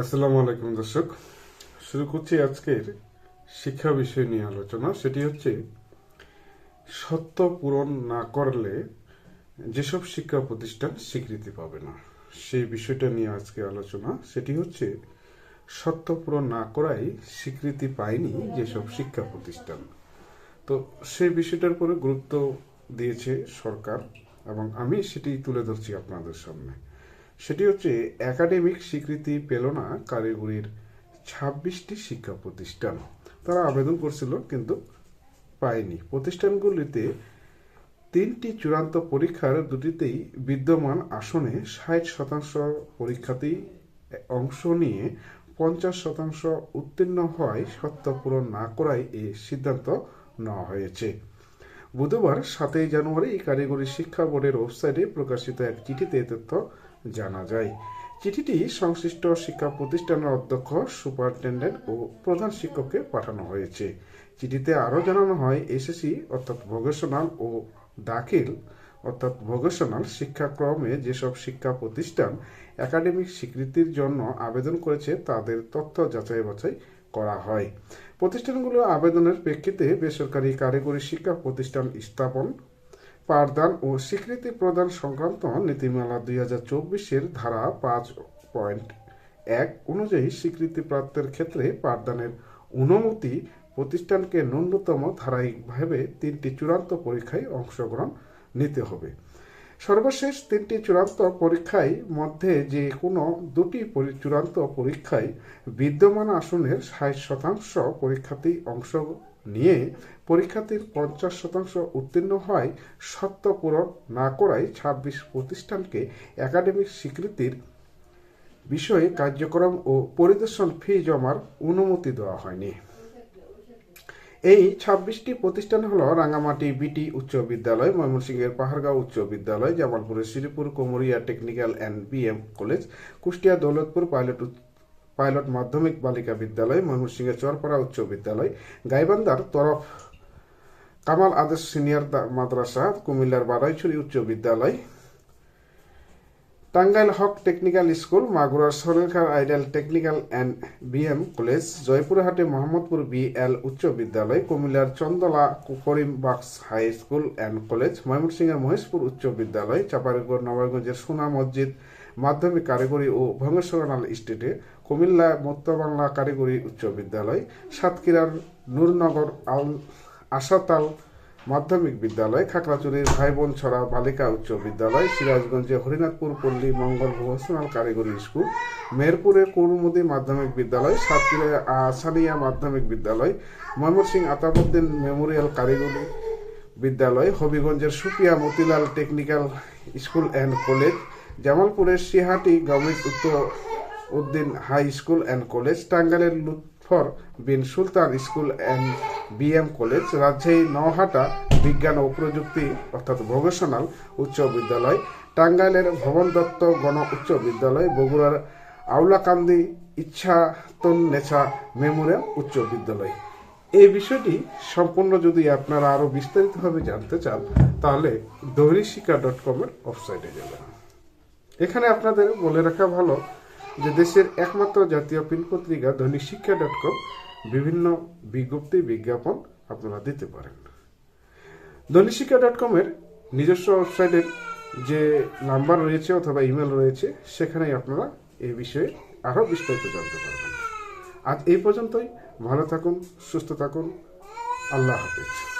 আসসালামু আলাইকুম দর্শক। শুরু করছি আজকের শিক্ষা বিষয় নিয়ে আলোচনা। সেটি হচ্ছে, সত্য পূরণ না করলে যেসব শিক্ষা প্রতিষ্ঠান স্বীকৃতি পাবে না। সেই বিষয়টা নিয়ে আজকে আলোচনা। সেটি হচ্ছে, সত্য পূরণ না করাই স্বীকৃতি পায়নি যেসব শিক্ষা প্রতিষ্ঠান। তো সেই বিষয়টার উপরে গুরুত্ব দিয়েছে সরকার এবং আমি সেটি তুলে ধরছি আপনাদের সামনে। সেটি হচ্ছে, একাডেমিক স্বীকৃতি পেল না কারিগরির ছাব্বিশটি শিক্ষা প্রতিষ্ঠান। তারা আবেদন করছিল, কিন্তু পায়নি। প্রতিষ্ঠানগুলিতে তিনটি চূড়ান্ত পরীক্ষার দুটিতেই বিদ্যমান আসনে ষাট শতাংশ পরীক্ষাতেই অংশ নিয়ে পঞ্চাশ শতাংশ উত্তীর্ণ হওয়ায় সত্য পূরণ না করায় এই সিদ্ধান্ত নেওয়া হয়েছে। বুধবার সাতই জানুয়ারি কারিগরি শিক্ষা বোর্ডের ওয়েবসাইটে প্রকাশিত এক চিঠিতে তথ্য জানা যায়। চিঠিটি সংশ্লিষ্ট শিক্ষা প্রতিষ্ঠানের অধ্যক্ষ, সুপারিনটেন্ডেন্ট ও প্রধান শিক্ষককে পাঠানো হয়েছে। চিঠিতে আরও জানানো হয়, এসএসসি অর্থাৎ ভোকেশনাল ও দাখিল অর্থাৎ ভোকেশনাল শিক্ষাক্রমে যেসব শিক্ষা প্রতিষ্ঠান একাডেমিক স্বীকৃতির জন্য আবেদন করেছে, তাদের তথ্য যাচাই বাছাই করা হয়। প্রতিষ্ঠানগুলো আবেদনের প্রেক্ষিতে বেসরকারি কারিগরি শিক্ষা প্রতিষ্ঠান স্থাপন পাঠদান ও স্বীকৃতি প্রদান সংক্রান্ত নীতিমালা দুই হাজার চব্বিশের ধারা পাঁচ পয়েন্ট এক অনুযায়ী স্বীকৃতি প্রাপ্তের ক্ষেত্রে পাঠদানের অনুমতি প্রতিষ্ঠানকে ন্যূনতম ধারাবাহিকভাবে তিনটি চূড়ান্ত পরীক্ষায় অংশগ্রহণ নিতে হবে। সর্বশেষ তিনটি চূড়ান্ত পরীক্ষায় মধ্যে যে কোনো দুটি চূড়ান্ত পরীক্ষায় বিদ্যমান আসনের ষাট শতাংশ পরীক্ষাতেই অংশ নিয়ে পরীক্ষার্থীর পঞ্চাশ শতাংশ উত্তীর্ণ হয় সত্য পূরণ না করায় ছাব্বিশ প্রতিষ্ঠানকে একাডেমিক স্বীকৃতির বিষয়ে কার্যক্রম ও পরিদর্শন ফি জমার অনুমতি দেওয়া হয়নি। এই ছাব্বিশটি প্রতিষ্ঠান হলো রাঙামাটি বিটি উচ্চ বিদ্যালয়, ময়মনসিংহের পাহাড়গাঁও উচ্চ বিদ্যালয়, জামালপুরের Sreepur, Komoria technical and BM college, Kushtia Daulatpur pilot pilot মাধ্যমিক বালিকা বিদ্যালয় ময়মনসিংহের চরপাড়া উচ্চ বিদ্যালয়, গাইবান্ধার তরফ কামাল আদেশ সিনিয়র মাদ্রাসা, কুমিল্লার বারাইছড়ি উচ্চ বিদ্যালয়, টাঙ্গাইল হক টেকনিক্যাল স্কুল, মাগুরার সরেলখার ideal technical and BM college, জয়পুরহাটে Mohammadpur BL উচ্চ বিদ্যালয়, কুমিল্লার চন্দলা করিম বাক্স হাই স্কুল অ্যান্ড কলেজ ময়মনসিংহের মহেশপুর উচ্চ বিদ্যালয় চাপারগড় নবাবগঞ্জের সোনা মসজিদ মাধ্যমিক কারিগরি ও ভঙ্গেশ্বরাল স্টেটে কুমিল্লা বাংলা কারিগরি উচ্চ বিদ্যালয়, সাতক্ষীরার নূরনগর আল আশাতাল মাধ্যমিক বিদ্যালয়, খাগড়াছড়ির ভাইবোন ছড়া বালিকা উচ্চ বিদ্যালয়, সিরাজগঞ্জে হরিনাথপুর পল্লী মঙ্গল ভোকেশনাল কারিগরি স্কুল, মেহেরপুরে কৌরমুদি মাধ্যমিক বিদ্যালয় সাতক্ষীরায় আসানিয়া মাধ্যমিক বিদ্যালয়, ময়মনসিংহ আতাবুদ্দিন মেমোরিয়াল কারিগরি বিদ্যালয়, হবিগঞ্জের Sufia Motilal technical school and college জামালপুরের Sihati government Uttar Uddin high school and college, টাঙ্গাইলের Lutfor Bin Sultan school and BM college, Rajshahi, Nowhata বিজ্ঞান ও প্রযুক্তি অর্থাৎ ভোকেশনাল উচ্চ বিদ্যালয়, টাঙ্গাইলের ভবন দত্ত গণ উচ্চ বিদ্যালয়, বগুড়ার আউলাকান্দি ইচ্ছাতন নেছা মেমোরিয়াল উচ্চ বিদ্যালয়। এই বিষয়টি সম্পূর্ণ যদি আপনারা আরও বিস্তারিতভাবে জানতে চান, তাহলে দৈরিশিকা ডট কমের ওয়েবসাইটে যাবেন। এখানে আপনাদের বলে রাখা ভালো যে দেশের একমাত্র জাতীয় পিন পত্রিকা দৈনিক শিক্ষা ডট কম বিভিন্ন বিজ্ঞপ্তি, বিজ্ঞাপন আপনারা দিতে পারেন। দৈনিক শিক্ষা ডট কমের নিজস্ব ওয়েবসাইটের যে নাম্বার রয়েছে অথবা ইমেল রয়েছে, সেখানেই আপনারা এই বিষয়ে আরও বিস্তারিত জানতে পারবেন। আজ এই পর্যন্তই। ভালো থাকুন, সুস্থ থাকুন। আল্লাহ হাফিজ।